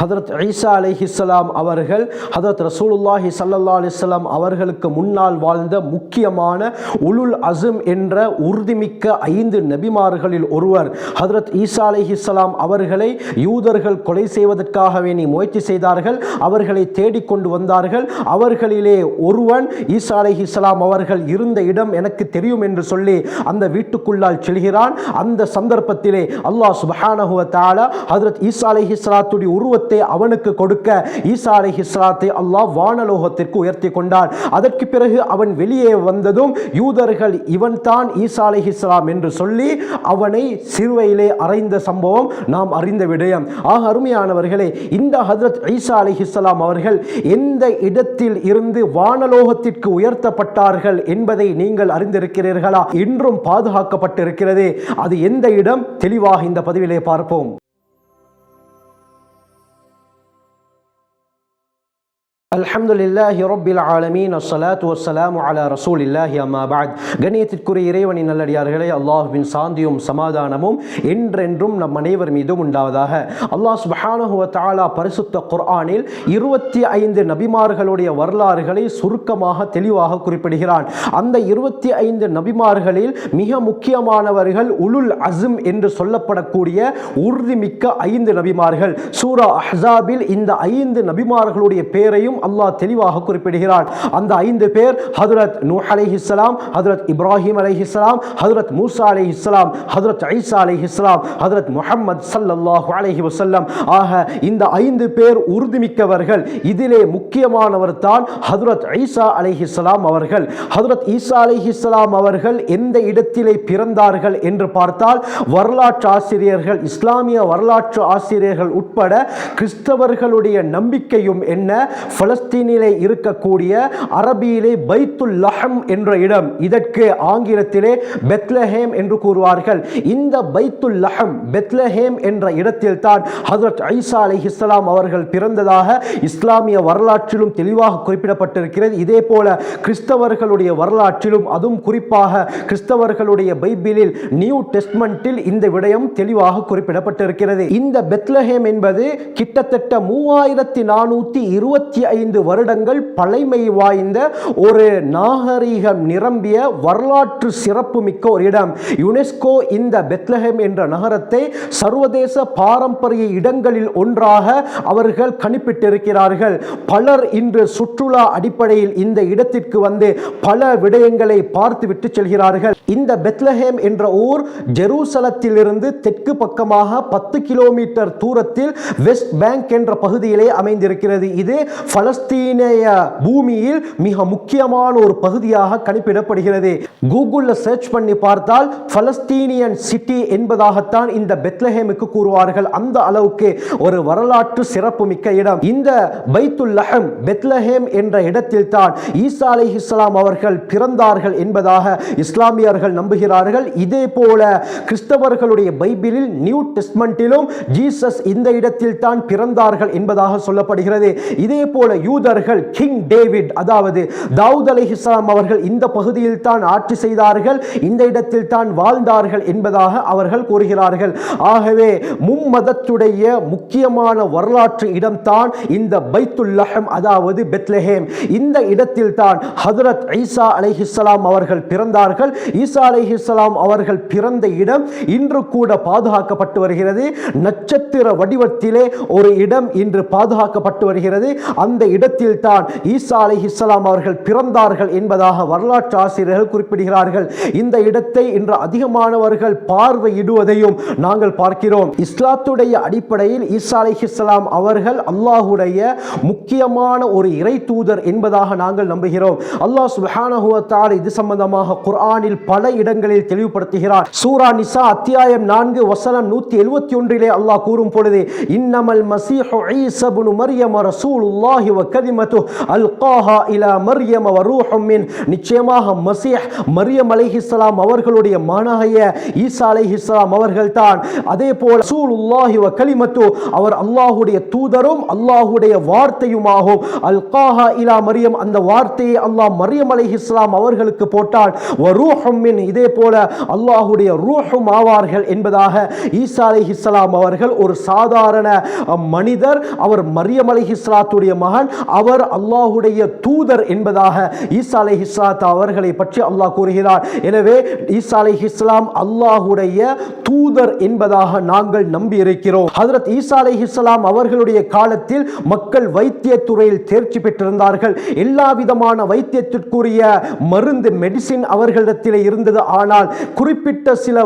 ஹதரத் ஈசா அலைஹிஸ்ஸலாம் அவர்கள் ஹதரத் ரசூலுல்லாஹி சல்லா அலிஸ்லாம் அவர்களுக்கு முன்னால் வாழ்ந்த முக்கியமான உலுல் அசும் என்ற உறுதிமிக்க ஐந்து நபிமார்களில் ஒருவர் ஹதரத் ஈசா அலைஹிஸ்ஸலாம் அவர்களை யூதர்கள் கொலை செய்வதற்காக வேணி முயற்சி செய்தார்கள் அவர்களை தேடிக்கொண்டு வந்தார்கள். அவர்களிலே ஒருவன் ஈசா அலைஹிஸ்ஸலாம் அவர்கள் இருந்த இடம் எனக்கு தெரியும் என்று சொல்லி அந்த வீட்டுக்குள்ளால் செல்கிறான். அந்த சந்தர்ப்பத்திலே அல்லாஹ் சுபஹானஹுவ தாலா ஹதரத் ஈசா ஈசா அலைஹிஸ்ஸலாத்துடைய உருவத்தை அவனுக்கு கொடுக்க ஈசா அலைஹிஸ்ஸலாத்தை அல்லாஹ் வானலோகத்திற்கு உயர்த்தி கொண்டான். அதற்கு பிறகு அவன் வெளியே வந்ததும் யூதர்கள் இவன்தான் ஈசா அலைஹிஸ்ஸலாம் என்று சொல்லி அவனை சிறுவையிலே அறைந்த சம்பவம் நாம் அறிந்த விடயம். ஆக அருமையானவர்களே இந்த ஹஜ்ரத் ஈசா அலைஹிஸ்ஸலாம் அவர்கள் எந்த இடத்தில் இருந்து வானலோகத்திற்கு உயர்த்தப்பட்டார்கள் என்பதை நீங்கள் அறிந்திருக்கிறீர்களா? இன்றும் பாதுகாக்கப்பட்டிருக்கிறது. அது எந்த இடம்? தெளிவாக இந்த பதிவிலே பார்ப்போம். அல்ஹம்துலில்லாஹி ரொபில் ஆலமீன். அஸ்ஸலாத்து வssalamu அலா ரசூலில்லாஹி அம்மா பாத் கணியத்திற்குரிய இறைவனின் நல்லடியார்களே அல்லாஹுவின் சாந்தியும் சமாதானமும் என்றென்றும் நம் அனைவர் மீதும் உண்டாவதாக. அல்லாஹ் சுபஹானஹு தாலா பரிசுத்த குர்ஆனில் இருபத்தி ஐந்து நபிமார்களுடைய வரலாறுகளை சுருக்கமாக தெளிவாக குறிப்பிடுகிறான். அந்த இருபத்தி ஐந்து நபிமார்களில் மிக முக்கியமானவர்கள் உலுல் அசும் என்று சொல்லப்படக்கூடிய உறுதிமிக்க ஐந்து நபிமார்கள். சூரா அஹ்சாபில் இந்த ஐந்து நபிமார்களுடைய பேரையும் அல்லாஹ் தெளிவாக குறிப்பிடுகிறான். அந்த ஐந்து பேர் ஹதரத் நூஹ் அலைஹிஸ்ஸலாம் ஹதரத் இப்ராஹிம் அலைஹிஸ்ஸலாம் ஹதரத் மூசா அலைஹிஸ்ஸலாம் ஹதரத் ஐசா அலைஹிஸ்ஸலாம் ஹதரத் முஹம்மது சல்லாஹூ அலஹி வசல்லம் ஆக இந்த ஐந்து பேர் உறுதிமிக்கவர்கள். இதிலே முக்கியமானவர் தான் ஹதரத் ஐசா அலைஹிஸ்ஸலாம் அவர்கள். ஹதரத் ஈசா அலைஹிஸ்ஸலாம் அவர்கள் எந்த இடத்திலே பிறந்தார்கள் என்று பார்த்தால் வரலாற்று ஆசிரியர்கள் இஸ்லாமிய வரலாற்று ஆசிரியர்கள் உட்பட கிறிஸ்தவர்களுடைய நம்பிக்கையும் என்ன? பலஸ்தீனிலே இருக்கக்கூடிய அரபியிலே பைத்துல் லஹம் என்ற இடம். இதற்கு ஆங்கிலத்திலே பெத்லஹேம் என்று கூறுவார்கள். இந்த பைத்துல் லஹம் பெத்லஹேம் என்ற இடத்தில் தான் ஹசரத் ஐசா அலைஹிஸ்ஸலாம் அவர்கள் பிறந்ததாக இஸ்லாமிய வரலாற்றிலும் தெளிவாக குறிப்பிடப்பட்டிருக்கிறது. இதே போல கிறிஸ்தவர்களுடைய வரலாற்றிலும் அதுவும் குறிப்பாக கிறிஸ்தவர்களுடைய பைபிளில் நியூ டெஸ்ட்மெண்ட்டில் இந்த விடயம் தெளிவாக குறிப்பிடப்பட்டிருக்கிறது. இந்த பெத்லஹேம் என்பது கிட்டத்தட்ட மூவாயிரத்தி நானூற்றி இருபத்தி ஐந்து வருடங்கள் பழைமை வாய்ந்த ஒரு நாகரீகம் நிரம்பிய வரலாற்று சிறப்புமிக்க ஒரு இடம். யுனெஸ்கோ இந்த பெத்லஹேம் என்ற நகரத்தை சர்வதேச பாரம்பரிய இடங்களில் ஒன்றாக அவர்கள் கணிப்பிட்டிருக்கிறார்கள். பலர் இன்று சுற்றுலா அடிப்படையில் இந்த இடத்திற்கு வந்து பல விடயங்களை பார்த்துவிட்டு செல்கிறார்கள். இந்த பெத்லஹேம் என்ற ஊர் ஜெருசலத்திலிருந்து தெற்கு பக்கமாக பத்து கிலோமீட்டர் தூரத்தில் வெஸ்ட் பேங்க் என்ற பகுதியிலே அமைந்திருக்கிறது. இது பல பலஸ்தீனிய பூமியில் மிக முக்கியமான ஒரு பகுதியாக கணிப்பிடப்படுகிறது. கூகுளில் சர்ச் பண்ணி பார்த்தால் பலஸ்தீனியன் சிட்டி என்பதாகத்தான் இந்த பெத்லஹேமுக்கு கூறுவார்கள். அந்த அளவுக்கு ஒரு வரலாற்று சிறப்பு மிக்க இடம். இந்த பைத்துல் லஹம் பெத்லஹேம் என்ற இடத்தில் தான் ஈசா அலைஹிஸ்ஸலாம் அவர்கள் பிறந்தார்கள் என்பதாக இஸ்லாமியர்கள் நம்புகிறார்கள். இதே போல கிறிஸ்தவர்களுடைய பைபிளில் நியூ டெஸ்ட்மெண்ட்டிலும் ஜீசஸ் இந்த இடத்தில் தான் பிறந்தார்கள் என்பதாக சொல்லப்படுகிறது. இதே போல யூதர்கள் கிங் டேவிட் அதாவது தாவூத் அலைஹிஸ்ஸலாம் அவர்கள் இந்த பகுதியில் தான் ஆட்சி செய்தார்கள் இந்த இடத்தில் தான் வாழ்ந்தார்கள் என்பதாக அவர்கள் கூறுகிறார்கள். ஆகவே மும்மதத்துடைய முக்கியமான வரலாற்று இடம்தான் இந்த பைத்துல் லஹம் அதாவது பெத்லஹேம். இந்த இடத்தில் தான் ஹதரத் ஈசா அலைஹிஸ்ஸலாம் அவர்கள் பிறந்தார்கள். ஈசா அலைஹிஸ்ஸலாம் அவர்கள் பிறந்த இடம் இன்று கூட பாதுகாக்கப்பட்டு வருகிறது. நட்சத்திர வடிவத்திலே ஒரு இடம் இன்று பாதுகாக்கப்பட்டு வருகிறது. அந்த இடத்தில்தான் ஈசா ஈசா இஸ்லாம் அவர்கள் பிறந்தார்கள் என்பதாக வரலாற்று ஆசிரியர்கள் குறிப்பிடுகிறார்கள். இந்த இடத்தை இன்று அதிகமானவர்கள் பார்வையிடுவதையும் நாங்கள் பார்க்கிறோம். இஸ்லாத்துடைய அடிப்படையில் ஈசா அலைஹிஸ்ஸலாம் அவர்கள் அல்லாஹுடைய முக்கியமான ஒரு இறை தூதர் என்பதாக நாங்கள் நம்புகிறோம். அல்லாஹ் சுஹானஹுவத்தால் இது சம்பந்தமாக குர்ஆனில் பல இடங்களில் தெளிவுபடுத்துகிறார். சூரா நிசா அத்தியாயம் நான்கு வசனம் நூத்தி எழுபத்தி ஒன்றிலே அல்லாஹ் கூறும் பொழுது இன்னமல் மசீஹு ஈசபுனு இப்னு ரசூலுல்லாஹி வ وكلمته ألقاها إلى مريم وروح من நிச்சயமாக மசீஹ் மரியம் அலைஹிஸ்ஸலாம் அவர்களுடைய மகனாகிய ஈசா அலைஹிஸ்ஸலாம் அவர்கள் தான் அதே போல ரசூலுல்லாஹி வ கலிமத்து அவர் அல்லாஹ்வுடைய தூதரும் அல்லாஹ்வுடைய வார்த்தையுமாகும் அல்காஹா இலா மரியம் அந்த வார்த்தையை அல்லாஹ் மரியம் அலைஹிஸ்ஸலாம் அவர்களுக்கு போட்டால் வ ரூஹும் மின் இதே போல அல்லாஹ்வுடைய ரூஹும் ஆவார்கள் என்பதாக ஈசா அலைஹிஸ்ஸலாம் அவர்கள் ஒரு சாதாரண அஹ், மனிதர் அவர் மரியம் அலைஹிஸ்ஸலாத்துடைய மகன் அவர் அல்லாஹுடைய தூதர் என்பதாக ஈசா அலை அலைஹிஸ்ஸலாத் அவர்களை பற்றி அல்லாஹ் கூறுகிறார். எனவே ஈசா அலை இஸ்லாம் அல்லாஹுடைய தூதர் என்பதாக நாங்கள் நம்பி இருக்கிறோம் ஹதரத் ஈசா அலை இஸ்லாம் அவர்களுடைய காலத்தில் மக்கள் வைத்திய துறையில் தேர்ச்சி பெற்றிருந்தார்கள். எல்லா விதமான வைத்தியத்திற்குரிய மருந்து மெடிசின் அவர்களிடத்தில் இருந்தது. ஆனால் குறிப்பிட்ட சில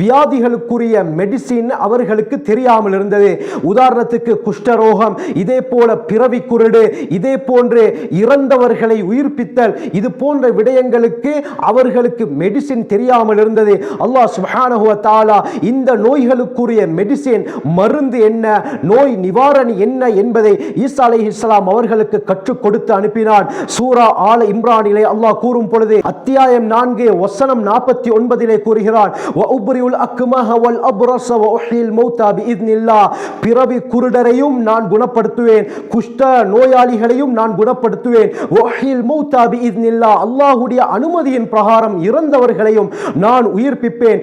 வியாதிகளுக்குரிய மெடிசின் அவர்களுக்கு தெரியாமல் இருந்தது. உதாரணத்துக்கு குஷ்டரோகம் இதே போல பிறவி குரடு இதே போன்று இறந்தவர்களை உயிர்ப்பித்தல் இது போன்ற விடயங்களுக்கு அவர்களுக்கு மெடிசின் தெரியாமல் இருந்தது. அல்லாஹ் சுப்ஹானஹு வ இந்த நோய்களுக்குரிய மெடிசின் மருந்து என்ன நோய் நிவாரணி என்ன என்பதை ஈசா அலை இஸ்லாம் அவர்களுக்கு கற்றுக் கொடுத்து அனுப்பினான். சூரா ஆல இம்ரானிலே அல்லாஹ் கூறும் பொழுது அத்தியாயம் நான்கு வசனம் நாற்பத்தி ஒன்பதிலே கூறுகிறான் பிறவி குருடரையும் நான் குணப்படுத்துவேன். குஷ்ட நோய் நோயாளிகளையும் நான் குணப்படுத்துவேன். வஉஹ்யில் மௌதா பிஇذنில்லாஹ் அல்லாஹ்வுடைய அனுமதியின் பிரகாரம் இறந்தவர்களையும் நான் உயிர்ப்பிப்பேன்.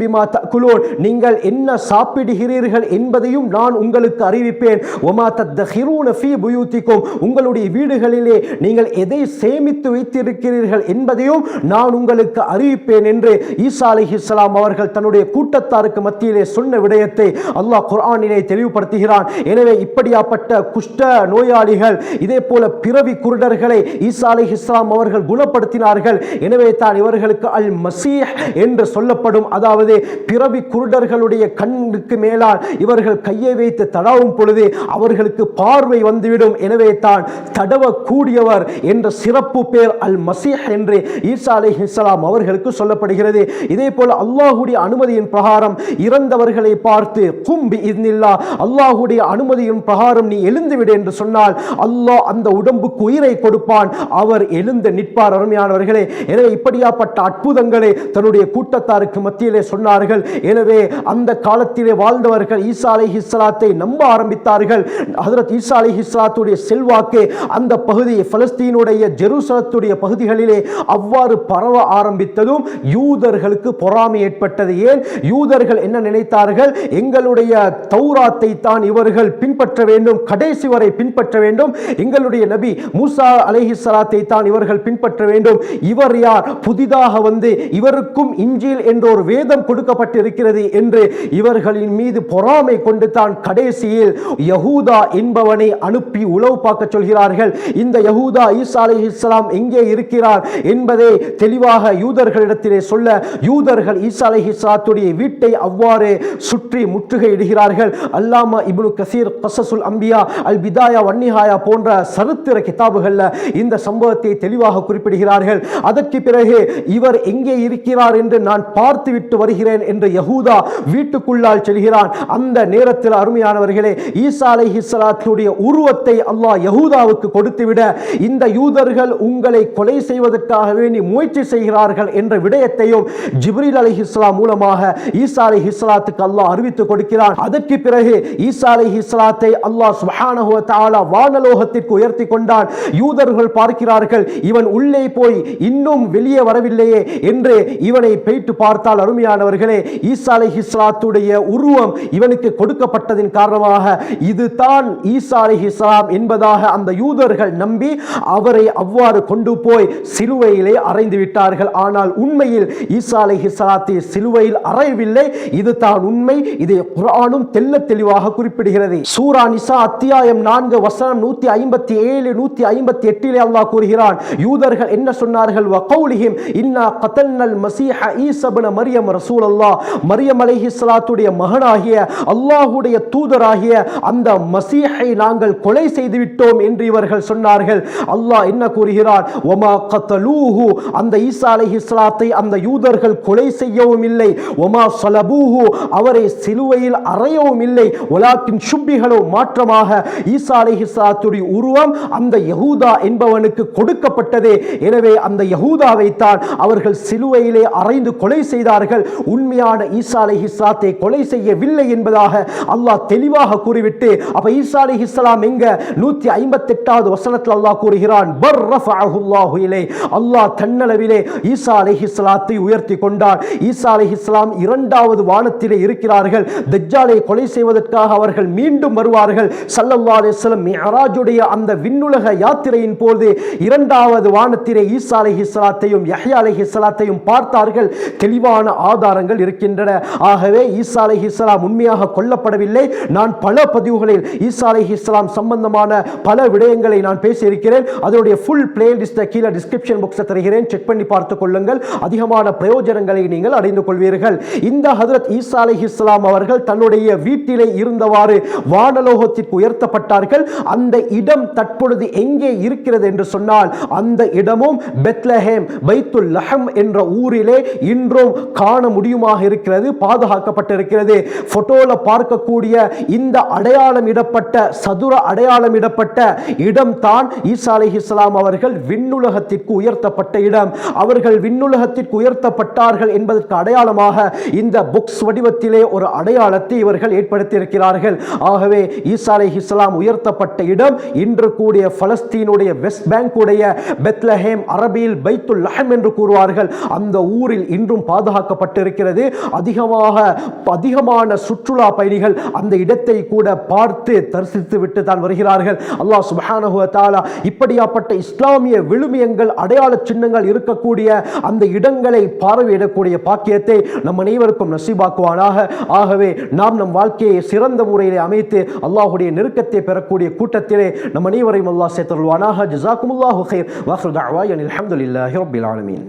பிமா தஅகுலூன் நீங்கள் என்ன சாப்பிடுகிறீர்கள் என்பதையும் நான் உங்களுக்கு அறிவிப்பேன். ஒமா தத்தஹிரூன ஃபீ புயூத்திக்கும். உங்களுடைய வீடுகளிலே நீங்கள் எதை சேமித்து வைத்திருக்கிறீர்கள் என்பதையும் நான் உங்களுக்கு அறிவிப்பேன் என்று ஈசா அலி இஸ்லாம் அவர்கள் தன்னுடைய கூட்டத்தாருக்கு மத்தியிலே சொன்ன விடயத்தை அல்லாஹ் குர்ஆனிலே தெளிவுபடுத்துகிறான். எனவே இப்படியாப்பட்ட குஷ்ட நோயாளிகள் இதே போல பிறவி குருடர்களை ஈசா இஸ்லாம் அவர்கள் குணப்படுத்தினார்கள். எனவே தான் இவர்களுக்கு அல் மசீஹ் என்று சொல்லப்படும். அதாவது பிறவி குருடர்களுடைய கண்ணுக்கு மேலால் இவர்கள் கையை வைத்து தடவும் பொழுது அவர்களுக்கு பார்வை வந்துவிடும். எனவே தான் தடவக்கூடியவர் என்ற சிறப்பு பேர் அல் மசீஹ் என்று ஈசா அலி இஸ்லாம் அவர்களுக்கு சொல்லப்படுகிறது. இதே போல அல்லாஹுடைய அனுமதியின் பிரகாரம் இறந்தவர்களை பார்த்து கும்பி இத்னில்லா அல்லாஹுடைய அனுமதியின் பிரகாரம் நீ எழுந்துவிடு என்று சொன்னால் அல்லாஹ் அந்த உடம்புக்கு உயிரை கொடுப்பான். அவர் எழுந்து நிற்பார் அருமையானவர்களே. எனவே இப்படியாப்பட்ட அற்புதங்களை தன்னுடைய கூட்டத்தாருக்கு மத்தியிலே சொன்னார்கள். எனவே அந்த காலத்திலே வாழ்ந்தவர்கள் ஈசா அலைஹிஸ்ஸலாத்தை நம்ப ஆரம்பித்தார்கள். ஹஜரத் ஈசா அலைஹிஸ்ஸலாத்துடைய செல்வாக்கு அந்த பகுதி பலஸ்தீனுடைய ஜெருசலத்துடைய பகுதிகளிலே அவ்வாறு பரவ ஆரம்பித்ததும் யூதர்களுக்கு பொறாமை ஏற்பட்டது. ஏன்? யூதர்கள் என்ன நினைத்தார்கள்? எங்களுடைய தௌராத்தை தான் இவர்கள் பின்பற்ற வேண்டும். கடைசி வரை பின்பற்ற வேண்டும். எங்களுடைய நபி மூசா அலஹி சலாத்தை தான் இவர்கள் பின்பற்ற வேண்டும். இவர் யார்? புதிதாக வந்து இவருக்கும் இஞ்சில் என்ற ஒரு வேதம் கொடுக்கப்பட்டிருக்கிறது என்று இவர்களின் மீது பொறாமை கொண்டு தான் கடைசியில் யகூதா என்பவனை அனுப்பி உளவு பார்க்க சொல்கிறார்கள். இந்த யகூதா ஈசா அலைஹிஸ்ஸலாம் எங்கே இருக்கிறார் என்பதை தெளிவாக யூதர்களிடத்திலே சொல்ல யூதர்கள் ஈசா அலைஹிஸ்ஸலாத்துடைய வீட்டை அவ்வாறு சுற்றி முற்றுகையிடுகிறார்கள். அல்லாமா இப்னு கசீர் கசசுல் அம்பியா அல் பிதாயா வன்னிஹாயா போன்ற சரித்திர கிதாபுகளில் இந்த சம்பவத்தை தெளிவாக குறிப்பிடுகிறார்கள். அதற்கு பிறகு இவர் எங்கே இருக்கிறார் என்று நான் பார்த்துவிட்டு வருகிறேன் என்று யகூதா வீட்டுக்குள்ளால் செல்கிறான். அந்த நேரத்தில் அருமையானவர்களே ஈசா அலை ஹிஸ்லாத்துடைய உருவத்தை அல்லாஹ் யகூதாவுக்கு கொடுத்துவிட இந்த யூதர்கள் உங்களை கொலை செய்வதற்காக வேண்டி முயற்சி செய்கிறார்கள் என்ற விடயத்தையும் ஜிப்ரீல் அலைஹிஸ்ஸலாம் மூலமாக ஈசா அலைஹிஸ்ஸலாத்துக்கு அல்லாஹ் அறிவித்து கொடுக்கிறான். அதற்கு பிறகு ஈசா அலைஹிஸ்ஸலாத்தை அல்லாஹ் சுப்ஹானஹு தாலா வானலோகத்திற்கு உயர்த்தி கொண்டான். யூதர்கள் பார்க்கிறார்கள் இவன் உள்ளே போய் இன்னும் வெளியே வரவில்லையே என்று இவனை பெய்ட்டு பார்த்தால் அருமையானவர்களே. ஈசா அலை அலைஹிஸ்ஸலாத்துடைய உருவம் இவனுக்கு கொடுக்கப்பட்டதின் காரணமாக இதுதான் ஈசா அலை அலைஹிஸ்ஸலாம் என்பதாக அந்த யூதர்கள் நம்பி அவரை அவ்வாறு கொண்டு போய் சிலுவையிலே அறைந்து விட்டார்கள். ஆனால் உண்மையில் ஈசா அலை அலைஹிஸ்ஸலாத்தை சிலுவையில் அறையவில்லை. இது தான் உண்மை. இதை குரானும் தெல்ல தெளிவாக குறிப்பிடுகிறது. சூரா நிசா அத்தியாயம் நான் நான்கு வசனம் நூத்தி ஐம்பத்தி ஏழு நூத்தி ஐம்பத்தி எட்டிலே அல்லாஹ் கூறுகிறான். யூதர்கள் என்ன சொன்னார்கள்? வகௌலிஹிம் இன்னா கத்தல்னல் மசீஹ ஈசபன மரியம் ரசூல் அல்லாஹ் மரியம் அலைஹி சலாத்துடைய மகனாகிய அல்லாஹுடைய தூதராகிய அந்த மசீஹை நாங்கள் கொலை செய்து விட்டோம் என்று இவர்கள் சொன்னார்கள். அல்லாஹ் என்ன கூறுகிறார் ஒமா கத்தலூஹு அந்த ஈசா அலைஹி சலாத்தை அந்த யூதர்கள் கொலை செய்யவும் இல்லை. ஒமா சலபூஹு. அவரை சிலுவையில் அறையவும் இல்லை. ஒலாக்கின் சுப்பிகளோ மாற்றமாக. ஈசா ஈசா அலிஹிசாத்துடைய உருவம் அந்த யகூதா என்பவனுக்கு கொடுக்கப்பட்டதே. எனவே அந்த யஹூதாவை தான் அவர்கள் சிலுவையிலே அறைந்து கொலை செய்தார்கள். உண்மையான ஈசா அலிஹிசாத்தை கொலை செய்யவில்லை என்பதாக அல்லாஹ் தெளிவாக கூறிவிட்டு அப்ப ஈசா அலி இஸ்லாம் எங்க? நூத்தி ஐம்பத்தி எட்டாவது வசனத்தில் அல்லாஹ் கூறுகிறான் அல்லாஹ் தன்னளவிலே ஈசா அலைஹிஸ்ஸலாத்தை உயர்த்தி கொண்டான். ஈசா அலைஹிஸ்ஸலாம் இரண்டாவது வானத்திலே இருக்கிறார்கள். தஜ்ஜாலை கொலை செய்வதற்காக அவர்கள் மீண்டும் வருவார்கள். சல்லல்லாஹு அலைஹி வஸல்லம் மிஅராஜுடைய அந்த விண்ணுலக யாத்திரையின் போது இரண்டாவது வானத்திலே ஈசா அலைஹிஸ்ஸலாத்தையும் யஹ்யா அலைஹிஸ்ஸலாத்தையும் பார்த்தார்கள். தெளிவான ஆதாரங்கள் இருக்கின்றன. ஆகவே ஈசா அலைஹிஸ்ஸலாம் உண்மையாக கொல்லப்படவில்லை. நான் பல பதிவுகளில் ஈசா அலைஹிஸ்ஸலாம் சம்பந்தமான பல விடயங்களை நான் பேசியிருக்கிறேன். அதனுடைய ஃபுல் பிளேலிஸ்ட்டை கீழே டிஸ்கிரிப்ஷன் பாக்ஸை தருகிறேன். செக் பண்ணி பார்த்துக் கொள்ளுங்கள். அதிகமான பிரயோஜனங்களை நீங்கள் அடைந்து கொள்வீர்கள். இந்த ஹதரத் ஈசா இஸ்லாம் அவர்கள் தன்னுடைய வீட்டிலே இருந்தவாறு வானலோகத்திற்கு உயர்த்தப்பட்டார்கள். அந்த இடம் தற்பொழுது எங்கே இருக்கிறது என்று சொன்னால் அந்த இடமும் பெத்லஹேம் பைத்துல் லஹம் என்ற ஊரிலே இன்றும் காண முடியுமாக இருக்கிறது பாதுகாக்கப்பட்டிருக்கிறது. போட்டோல பார்க்கக்கூடிய இந்த அடையாளம் இடப்பட்ட சதுர அடையாளம் இடப்பட்ட இடம் தான் ஈசா அலி இஸ்லாம் அவர்கள் விண்ணுலகத்திற்கு உயர்த்தப்பட்ட இடம். அவர்கள் விண்ணுலகத்திற்கு உயர்த்தப்பட்டார்கள் என்பதற்கு அடையாளமாக இந்த புக்ஸ் வடிவத்திலே ஒரு அடையாளத்தை இவர்கள் ஏற்படுத்தியிருக்கிறார்கள். ஆகவே ஈசா அலி இஸ்லாம் உயர்த்த உயர்த்தப்பட்ட இடம். இன்று கூடிய பலஸ்தீனுடைய வெஸ்ட் பேங்குடைய பெத்லஹேம் அரபியில் பைத்துல் லஹம் என்று கூறுவார்கள். அந்த ஊரில் இன்றும் பாதுகாக்கப்பட்டிருக்கிறது. அதிகமாக அதிகமான சுற்றுலா பயணிகள் அந்த இடத்தை கூட பார்த்து தரிசித்து விட்டு தான் வருகிறார்கள். அல்லாஹ் சுப்ஹானஹு இப்படியாப்பட்ட இஸ்லாமிய விழுமியங்கள் அடையாள சின்னங்கள் இருக்கக்கூடிய அந்த இடங்களை பார்வையிடக்கூடிய பாக்கியத்தை நம் அனைவருக்கும் நசீபாக்குவானாக. ஆகவே நாம் நம் வாழ்க்கையை சிறந்த முறையில் அமைத்து அல்லாஹுடைய நெருக்கத்தை பெறக்கூடிய கூட்டத்திலே நம் அனைவரையும் அல்லாஹ் சேர்த்தருள்வானாக ஜஸாக்குமுல்லாஹு ஹைர் வாஹ்ரு தஅவாயன் அல்ஹம்துலில்லாஹி ரப்பில் ஆலமீன்